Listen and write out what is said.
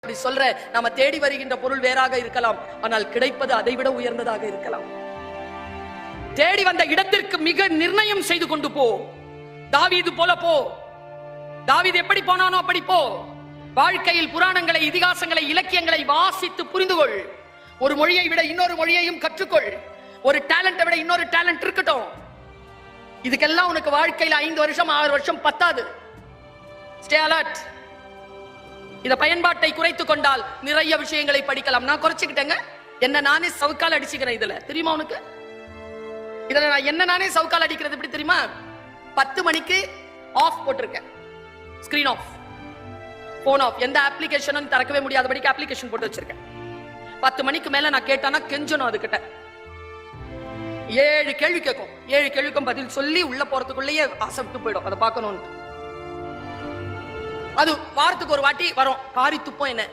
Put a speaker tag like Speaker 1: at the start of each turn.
Speaker 1: அப்படி சொல்ற நம்ம தேடி வருகின்ற பொருள் வேறாக இருக்கலாம். ஆனால் கிடைப்பது அதைவிட உயர்ந்ததாக இருக்கலாம். தேடி வந்த இடத்திற்கு மிக நிர்ணயம் செய்து கொண்டு போ. தாவீது போல போ. தாவீது எப்படி போனானோ அப்படி போ. வாழ்க்கையில் புராணங்களை இதிகாசங்களை இலக்கியங்களை வாசித்து புரிந்து கொள். ஒரு மொழியை விட இன்னொரு மொழியையும் கற்றுக்கொள். ஒரு டேலண்டை விட இன்னொரு டேலண்ட் இருக்கட்டும். இதுக்கெல்லாம் உனக்கு வாழ்க்கையில் ஐந்து வருஷம் ஆறு வருஷம் பத்தாது. ஸ்டே அலர்ட் இத பயன்பாட்டை குறைத்துக் கொண்டால் நிறைய விஷயங்களை படிக்கலாம். நான் குறைச்சுக்கிட்டேங்க. என்ன நானே சவுக்கால் அடிச்சுக்கிறேன் இதுல. தெரியுமா உனக்கு? இதுல நான் என்ன நானே சவுக்கால் அடிக்கிறது எப்படி தெரியுமா? பத்து மணிக்கு ஆஃப் போட்டிருக்கேன். ஸ்கிரீன் ஆஃப் போன் ஆஃப் எந்த அப்ளிகேஷனும் திறக்கவே முடியாதபடிக்கு அப்ளிகேஷன் போட்டு வச்சிருக்கேன். பத்து மணிக்கு மேல நான் கேட்டானா கெஞ்சணும் அதுகிட்ட. ஏழு கேள்வி கேட்கும். ஏழு கேள்விக்கும் பதில் சொல்லி உள்ள போறதுக்குள்ளேயே ஆசை விட்டு போயிடும். அதை பார்க்கணும்னு. அது வாரத்துக்கு ஒரு வாட்டி வரும். காரி துப்பம் என்ன?